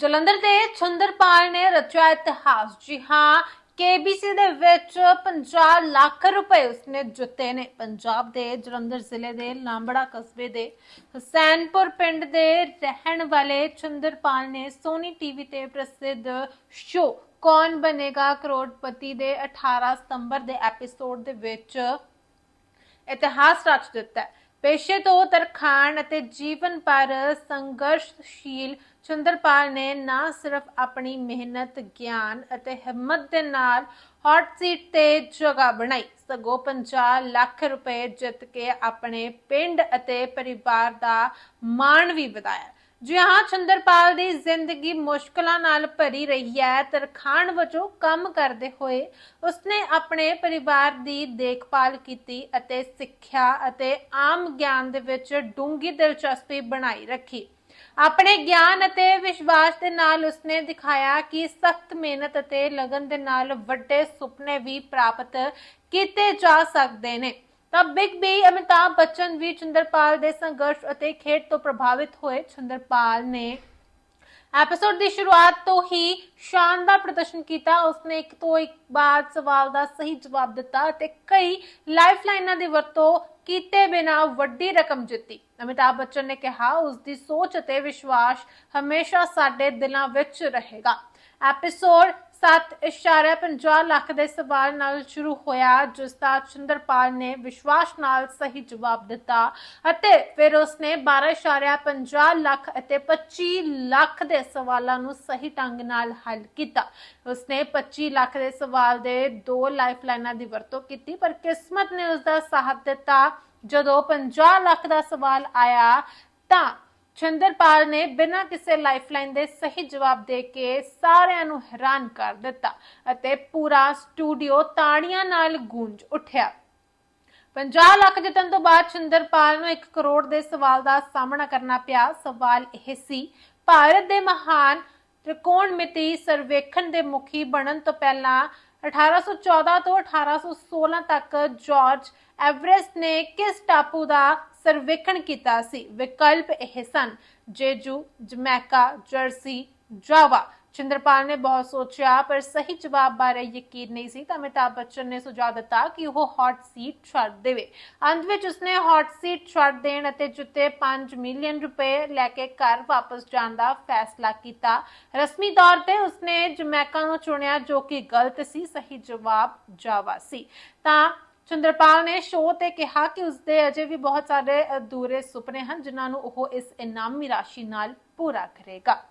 ਜਲੰਧਰ ਦੇ ਛੰਦਰਪਾਲ ਨੇ ਰਚਿਆ ਇਤਿਹਾਸ। ਜੀ ਹਾਂ ਕੇਬੀਸੀ ਦੇ ਵਿੱਚ 50 ਲੱਖ ਰੁਪਏ ਉਸਨੇ ਜਿੱਤੇ ਨੇ। ਪੰਜਾਬ ਦੇ ਜਲੰਧਰ ਜ਼ਿਲ੍ਹੇ ਦੇ ਲਾਂਬੜਾ ਕਸਬੇ ਦੇ ਹਸੈਨਪੁਰ ਪਿੰਡ ਦੇ ਰਹਿਣ ਵਾਲੇ ਛੰਦਰਪਾਲ ਨੇ ਸੋਨੀ ਟੀਵੀ ਤੇ ਪ੍ਰਸਿੱਧ ਸ਼ੋ ਕੌਣ ਬਨੇਗਾ ਕਰੋੜਪਤੀ ਦੇ 18 ਸਤੰਬਰ ਦੇ ਐਪੀਸੋਡ ਦੇ ਵਿੱਚ ਇਤਿਹਾਸ ਰਚ ਦਿੱਤਾ ਪੇਸ਼ੇ ਤੋਂ ਤਰਖਾਣ ਅਤੇ ਜੀਵਨ ਪਰ ਸੰਘਰਸ਼ਸ਼ੀਲ ਚੰਦਰਪਾਲ ਨੇ ਨਾ ਸਿਰਫ ਆਪਣੀ ਮਿਹਨਤ, ਗਿਆਨ ਅਤੇ ਹਿੰਮਤ ਦੇ ਨਾਲ ਹੌਟ ਸੀਟ ਤੇ ਜਗ੍ਹਾ ਬਣਾਈ। ਸਗੋਂ 50 ਲੱਖ ਰੁਪਏ ਜਿੱਤ ਕੇ ਆਪਣੇ ਪਿੰਡ ਅਤੇ ਪਰਿਵਾਰ ਦਾ ਮਾਣ ਵੀ ਵਧਾਇਆ। ਜੀ ਚੰਦਰਪਾਲ ਦੀ ਜ਼ਿੰਦਗੀ ਮੁਸ਼ਕਲਾਂ ਨਾਲ ਭਰੀ ਰਹੀ ਹੈ, ਤਰਖਾਣ ਵਜੋਂ ਕੰਮ ਕਰਦੇ ਹੋਏ ਉਸਨੇ ਆਪਣੇ ਪਰਿਵਾਰ ਦੀ ਦੇਖਭਾਲ ਕੀਤੀ ਅਤੇ ਸਿੱਖਿਆ ਅਤੇ ਆਮ ਗਿਆਨ ਦੇ ਵਿੱਚ ਡੂੰਘੀ ਦਿਲਚਸਪੀ ਬਣਾਈ ਰੱਖੀ। ਆਪਣੇ ਗਿਆਨ ਅਤੇ ਵਿਸ਼ਵਾਸ ਦੇ ਨਾਲ ਉਸਨੇ ਦਿਖਾਇਆ ਕਿ ਸਖਤ ਮਿਹਨਤ ਅਤੇ ਲਗਨ ਦੇ ਨਾਲ ਵੱਡੇ ਸੁਪਨੇ ਵੀ ਪ੍ਰਾਪਤ ਕੀਤੇ ਜਾ ਸਕਦੇ ਨੇ। ਤਾਂ ਬਿਗ ਬੀ ਅਮਿਤਾਭ ਬੱਚਨ, ਵੀ ਚੰਦਰਪਾਲ ਦੇ ਸੰਘਰਸ਼ ਅਤੇ ਖੇਡ ਤੋਂ ਪ੍ਰਭਾਵਿਤ ਹੋਏ ਚੰਦਰਪਾਲ ਨੇ ਐਪੀਸੋਡ ਦੀ ਸ਼ੁਰੂਆਤ ਤੋਂ ਹੀ ਸ਼ਾਨਦਾਰ ਪ੍ਰਦਰਸ਼ਨ ਕੀਤਾ। ਉਸਨੇ ਇੱਕ ਤੋਂ ਇੱਕ ਬਾਅਦ ਸਵਾਲ ਦਾ ਸਹੀ ਜਵਾਬ ਦਿੱਤਾ ਅਤੇ ਕਈ ਲਾਈਫਲਾਈਨਾਂ ਦੀ ਵਰਤੋਂ ਕੀਤੇ ਬਿਨਾ ਵੱਡੀ ਰਕਮ ਜਿੱਤੀ। ਅਮਿਤਾਭ ਬੱਚਨ ਨੇ ਕਿਹਾ ਉਸ ਦੀ ਸੋਚ ਅਤੇ ਵਿਸ਼ਵਾਸ ਹਮੇਸ਼ਾ ਸਾਡੇ ਦਿਲਾਂ ਵਿੱਚ ਰਹੇਗਾ। ਐਪੀਸੋਡ 7.50 ਲੱਖ ਦੇ ਸਵਾਲ ਨਾਲ ਸ਼ੁਰੂ ਹੋਇਆ, ਜਿਸ ਦਾ ਚੰਦਰਪਾਲ ਨੇ ਵਿਸ਼ਵਾਸ ਨਾਲ ਸਹੀ ਜਵਾਬ ਦਿੱਤਾ ਅਤੇ ਫਿਰ ਉਸਨੇ 12.50 ਲੱਖ ਅਤੇ 25 ਲੱਖ ਦੇ ਸਵਾਲਾਂ ਨੂੰ ਸਹੀ ਢੰਗ ਨਾਲ ਹੱਲ ਕੀਤਾ। ਉਸਨੇ 25 ਲੱਖ ਦੇ ਸਵਾਲ ਦੇ ਦੋ ਲਾਈਫਲਾਈਨਾਂ ਦੀ ਵਰਤੋਂ ਕੀਤੀ, ਪਰ ਕਿਸਮਤ ਨੇ ਉਸ ਦਾ ਸਾਥ ਦਿੱਤਾ। ਜਦੋਂ 50 ਲੱਖ ਦਾ ਸਵਾਲ ਆਇਆ, ਤਾਂ ਚੰਦਰਪਾਲ ਨੇ ਬਿਨਾਂ ਕਿਸੇ ਲਾਈਫਲਾਈਨ ਦੇ ਸਹੀ ਜਵਾਬ ਦੇ ਕੇ ਸਾਰਿਆਂ ਨੂੰ ਹੈਰਾਨ ਕਰ ਦਿੱਤਾ ਅਤੇ ਪੂਰਾ ਸਟੂਡੀਓ ਤਾੜੀਆਂ ਨਾਲ ਗੂੰਜ ਉੱਠਿਆ। 50 ਲੱਖ ਜਿੱਤਣ ਤੋਂ ਬਾਅਦ ਚੰਦਰਪਾਲ ਨੂੰ 1 ਕਰੋੜ ਦੇ ਸਵਾਲ ਦਾ ਸਾਹਮਣਾ ਕਰਨਾ ਪਿਆ। ਸਵਾਲ ਇਹ ਸੀ, ਭਾਰਤ ਦੇ ਮਹਾਨ ਤ੍ਰਿਕੋਣਮਿਤੀ ਸਰਵੇਖਣ ਦੇ ਮੁਖੀ ਬਣਨ ਤੋਂ ਪਹਿਲਾਂ 1814 ਤੋਂ 1816 ਤੱਕ ਜਾਰਜ ਐਵਰੈਸਟ ਨੇ ਕਿਸ ਟਾਪੂ ਦਾ ਸਰਵੇਖਣ ਕੀਤਾ ਸੀ? ਵਿਕਲਪ ਇਹ ਸਨ, ਜੇਜੂ, ਜਮੈਕਾ, ਜਰਸੀ, ਜਾਵਾ। ਚੰਦਰਪਾਲ ਨੇ ਬਹੁਤ ਸੋਚਿਆ, ਪਰ ਸਹੀ ਜਵਾਬ ਬਾਰੇ ਯਕੀਨ ਨਹੀਂ ਸੀ, ਤਾਂ ਅਮਿਤਾਭ ਬੱਚਨ ਨੇ ਸੁਝਾਅ ਦਿੱਤਾ ਕਿ ਉਹ ਹੌਟ ਸੀਟ ਛੱਡ ਦੇਵੇ। ਅੰਤ ਵਿੱਚ ਉਸਨੇ ਹੌਟ ਸੀਟ ਛੱਡ ਦੇਣ ਅਤੇ ਜਿੱਤੇ 5 ਮਿਲੀਅਨ ਰੁਪਏ ਲੈ ਕੇ ਘਰ ਵਾਪਸ ਜਾਣ ਦਾ ਫੈਸਲਾ ਕੀਤਾ। ਰਸਮੀ ਤੌਰ ਤੇ ਉਸਨੇ ਜਮੈਕਾ ਨੂੰ ਚੁਣਿਆ, ਜੋ ਕਿ ਗਲਤ ਸੀ, ਸਹੀ ਜਵਾਬ ਜਾਵਾ ਸੀ। ਤਾਂ ਚੰਦਰਪਾਲ ਨੇ ਸ਼ੋਅ ਤੇ ਕਿਹਾ ਕਿ ਉਸਦੇ ਅਜੇ ਵੀ ਬਹੁਤ ਸਾਰੇ ਅਧੂਰੇ ਸੁਪਨੇ ਹਨ, ਜਿਨ੍ਹਾਂ ਨੂੰ ਉਹ ਇਸ ਇਨਾਮੀ ਰਾਸ਼ੀ ਨਾਲ ਪੂਰਾ ਕਰੇਗਾ।